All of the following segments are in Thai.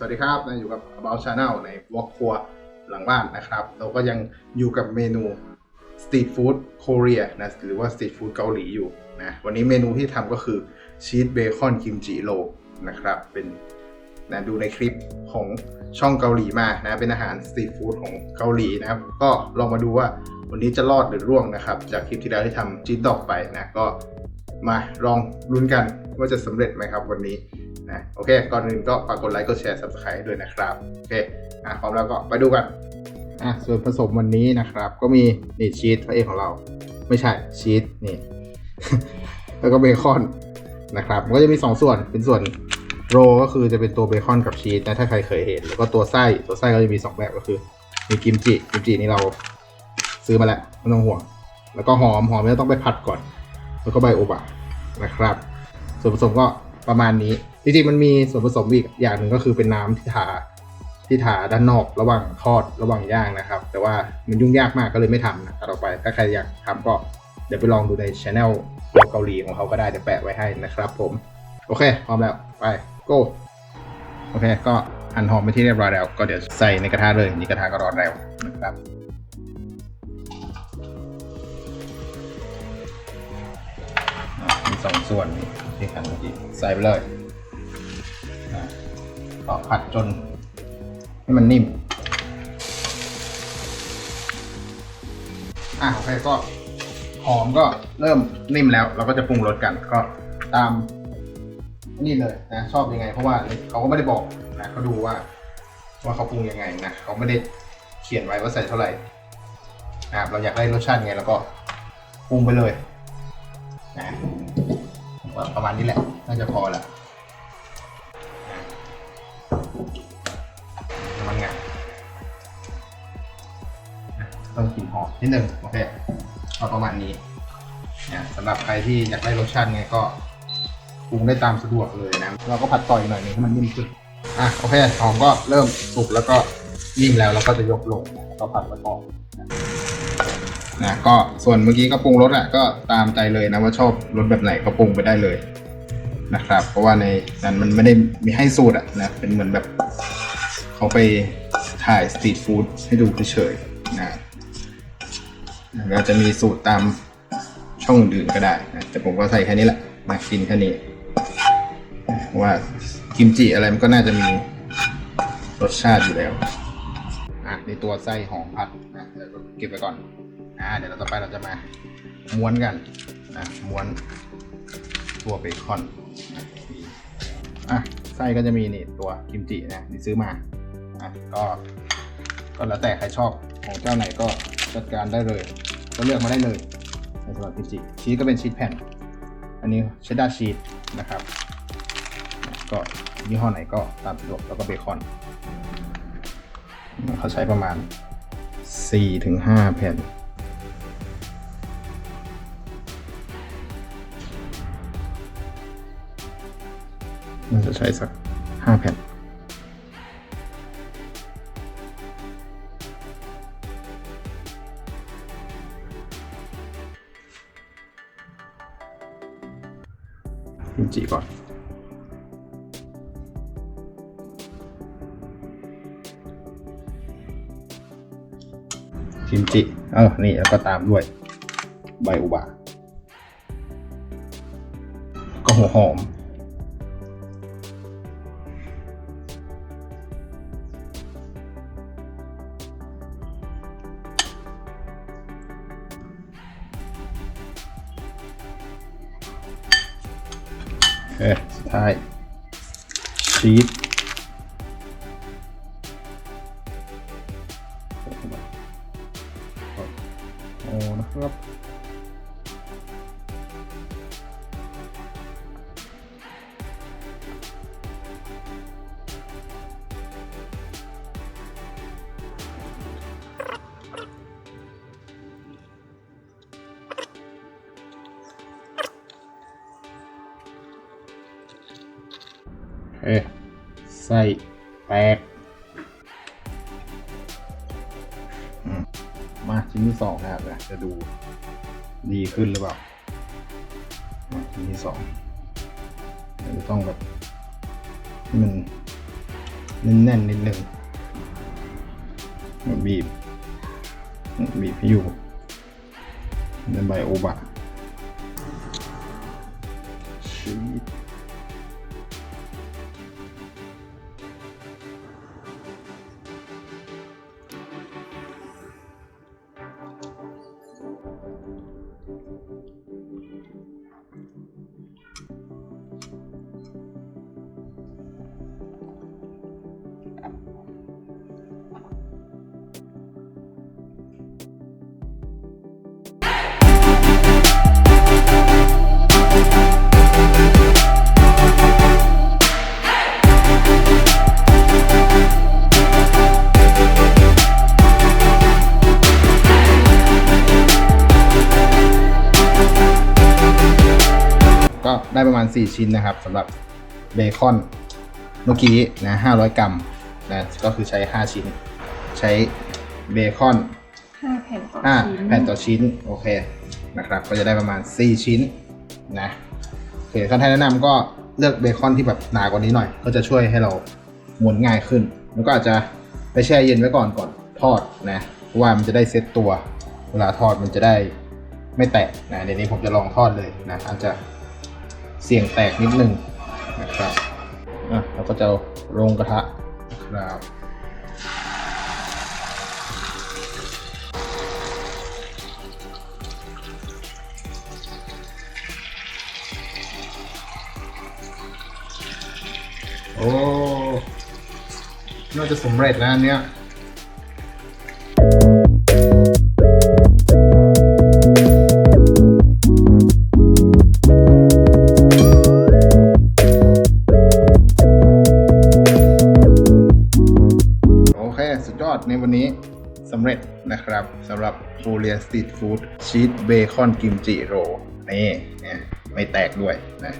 สวัสดีครับนะอยู่กับ About Channel ในวอล์กครัวหลังบ้านนะครับ เราก็ยังอยู่กับเมนูสตรีทฟู้ดโคเรียนะหรือว่าสตรีทฟู้ดเกาหลีอยู่นะวันนี้เมนูที่ทำก็คือชีสเบคอนกิมจิโรนะครับ เป็นนะดูในคลิปของช่องเกาหลีมานะ เป็นอาหารสตรีทฟู้ดของเกาหลีนะครับ ก็ลองมาดูว่าวันนี้จะรอดหรือร่วงนะครับ จากคลิปที่แล้วที่ทำจีนดอกไปนะก็มาลองลุ้นกันว่าจะสำเร็จไหมครับวันนี้ นะโอเค ก่อนอื่นก็ฝากกดไลค์กดแชร์ subscribe ด้วยนะครับ โอเคอะพร้อมแล้วก็ไปดูกันอะส่วนผสมวันนี้นะครับ ก็มีนี่ชีสพระเอกของเรา ไม่ใช่ชีสนี่ แล้วก็เบคอนนะครับมันก็จะมี 2 ส่วนเป็นส่วนโรก็คือจะเป็นตัวเบคอนกับชีสนะถ้าใครเคยเห็น แล้วก็ตัวไส้ตัวไส้ก็จะมี 2 แบบก็คือ มีกิมจิกิมจินี่เราซื้อมาแล้วไม่ต้องห่วง แล้วก็หอมหอมเนี่ยต้องไปผัดก่อน แล้วก็ใบโอบะนะครับ ส่วนผสมก็ประมาณนี้ จริงๆมันมีส่วนผสมอีกอย่างหนึ่งก็คือเป็นน้ำที่ทาที่ทาด้านนอกระหว่างทอดระหว่างย่างนะครับ แต่ว่ามันยุ่งยากมากก็เลยไม่ทำนะต่อไปถ้าใครอยากทำก็เดี๋ยวไปลองดูในช anel เกาหลีของเขาก็ได้เดี๋ยวแปะไว้ให้นะครับผม โอเค พร้อมแล้วไป go โอเค ก็หั่นหอมไปที่เรียบร้อยแล้ว ก็เดี๋ยวใส่ในกระทะเลยนี่กระทะก็ร้อนแล้วนะครับมีสองส่วนนี่ที่หั่นเมื่อกี้ใส่ไปเลย ก็ผัดจน ให้มันนิ่ม อะโอเคก็หอมก็เริ่มนิ่มแล้ว เราก็จะปรุงรสกันก็ตามนี่เลยนะชอบยังไง เพราะว่าเขาก็ไม่ได้บอกนะเขาดูว่า ว่าเขาปรุงยังไงนะเขาไม่ได้เขียนไว้ว่าใส่เท่าไหร่นะครับเราอยากได้รสชาติไงเราก็ปรุงไปเลยนะประมาณนี้แหละ น่าจะพอละ ต้องกลิ่นหอมนิดนึงโอเคเอาประมาณนี้นะสำหรับใครที่อยากได้รสชาติไงก็ปรุงได้ตามสะดวกเลยนะ เราก็ผัดต่อยหน่อยหนึงให้มันนิ่มขึ้นอะโอเคหอมก็เริ่มสุกแล้วก็นิ่มแล้วเราก็จะยกลงก็ผัดไว้ก่อนนะก็ส่วนเมื่อกี้ก็ปรุงรสอะก็ตามใจเลยนะว่าชอบรสแบบไหนก็ปรุงไปได้เลยนะครับ เพราะว่าในนั้นมันไม่ได้มีให้สูตรอะนะเป็นเหมือนแบบเขาไปถ่ายสตรีทฟู้ดให้ดูเฉยๆนะ เราจะมีสูตรตามช่องอื่นก็ได้นะแต่ผมก็ใส่แค่นี้แหละมากินแค่นี้ว่ากิมจิอะไรมันก็น่าจะมีรสชาติอยู่แล้วอะในตัวไส้หอมผัดนะเดี๋ยวเก็บไว้ก่อนอ่าเดี๋ยวเราต่อไปเราจะมาม้วนกันนะม้วนตัวเบคอนอะไส้ก็จะมีนี่ตัวกิมจินะที่ซื้อมาอะก็ก็แล้วแต่ใครชอบของเจ้าไหนก็จัดการได้เลย ก็เลือกมาได้เลยในสำหรับกิจิชีสก็เป็นชีสแผ่น อันนี้เชดดาร์ชีสนะครับ ก็ยี่ห้อไหนก็ตามสะดวกแล้วก็เบคอน เขาใช้ประมาณ 4-5 แผ่นน่าจะใช้สัก 5 แผ่น กิมจิก่อน กิมจิ เออ นี่แล้วก็ตามด้วย ใบอุบะก็หัวหอม โอเคสุดท้ายชีส ไส้แตกมาชิ้นที่สองนะครับนะจะดูดีขึ้นหรือเปล่าชิ้นที่สองจะต้องแบบมันแน่นๆนิดนึงบีบบีบให้อยู่นั่นใบโอบะชีส มาณ 4 ชิ้นนะครับสำหรับเบคอนเมื่อกี้นะ500 กรัมนะก็คือใช้ 5 ชิ้น ใช้เบคอนห้าแผ่นต่ออ่าชิ้นแผ่นต่อชิ้นโอเคนะครับก็จะได้ประมาณ 4 ชิ้นนะโอเคขั้นแนะนำก็เลือกเบคอนที่แบบหนากว่านี้หน่อย ก็จะช่วยให้เราม้วนง่ายขึ้น แล้วก็อาจจะไปแช่เย็นไว้ก่อนก่อนทอดนะเพราะว่ามันจะได้เซ็ตตัว เวลาทอดมันจะได้ไม่แตกนะเดี๋ยวนี้ผมจะลองทอดเลยนะอาจจะ เสี่ยงแตกนิดนึงนะครับอะเราก็จะลงกระทะนะครับโอ้ น่าจะสำเร็จแล้วเนี้ยับสำหรับ Korea Street Food Cheese Bacon Kimchi Roll นี่เนี่ยไม่แตกด้วยนะ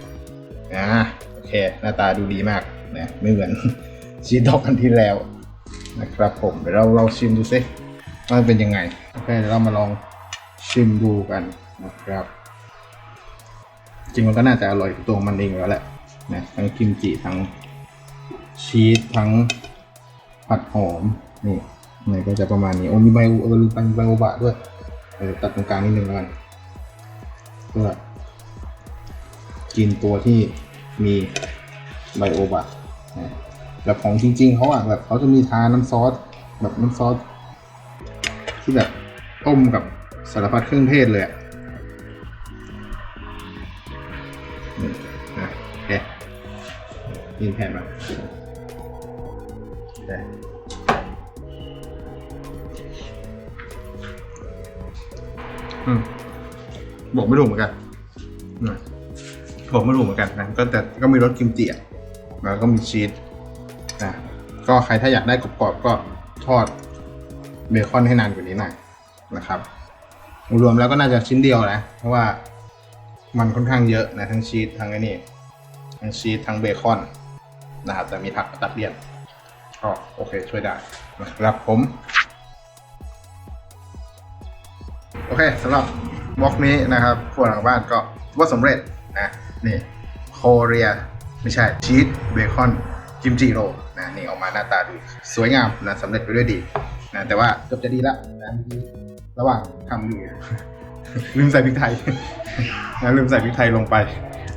อ่าโอเค หน้าตาดูดีมากนะไม่เหมือนชีสดอกอันที่แล้วนะครับผมเดี๋ยวเราเราชิมดูซิว่าเป็นยังไงโอเคเดี๋ยวเรามาลองชิมดูกันนะครับ จริงมันก็น่าจะอร่อยตัวมันเองแล้วแหละนะทั้งกิมจิทั้งชีสทั้งผัดหอมนี่ นี่ก็จะประมาณนี้โอ้มีใบเออลืมไปมีใบโอบะด้วยเออตัดตรงกลางนิดนึงแล้วกันเพื่อกินตัวที่มีใบโอบะแบบของจริง ๆเขาอะแบบเขาจะมีทาน้ำซอสแบบน้ำซอสที่แบบต้มกับสารพัดเครื่องเทศเลยอะนี่นะโอเคยินแผ่นมาได้อืม บอกไม่ถูกเหมือนกันอืมบอกไม่ถูกเหมือนกันนะก็แต่ก็มีรสกิมจิอะแล้วก็มีชีสนะก็ใครถ้าอยากได้กรอบๆก็ทอดเบคอนให้นานกว่านี้หน่อยนะครับ รวมแล้วก็น่าจะชิ้นเดียวนะ เพราะว่ามันค่อนข้างเยอะนะทั้งชีสทั้งไอ้นี่ทั้งชีสทั้งเบคอนนะครับ แต่มีผักตัดเลี่ยนก็โอเคช่วยได้นะครับผม โอเคสำหรับบล็อกนี้นะครับครัวหลังบ้านก็ว่าสำเร็จนะนี่โคเรียไม่ใช่ชีสเบคอนกิมจิโรนะนี่ออกมาหน้าตาดูสวยงามนะสำเร็จไปด้วยดีนะแต่ว่าเกือบจะดีล้วนะระหว่างทำอยู่ลืมใส่พริกไทยนะลืมใส่พริกไทยลงไป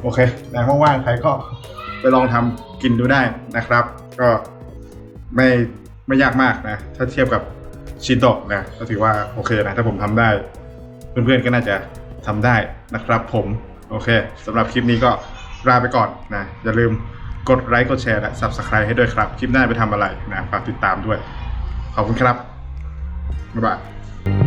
โอเคนะว่างๆใครก็ไปลองทำกินดูได้นะครับ ก็ไม่ไม่ยากมากนะ ถ้าเทียบกับชิโตะนะก็ถือว่าโอเคนะ ถ้าผมทำได้ เพื่อนๆก็น่าจะทำได้นะครับผม โอเคสำหรับคลิปนี้ก็ลาไปก่อนนะ อย่าลืมกดไลค์กดแชร์และ Subscribe ให้ด้วยครับ คลิปหน้าไปทำอะไรนะฝากติดตามด้วย ขอบคุณครับ บ๊ายบาย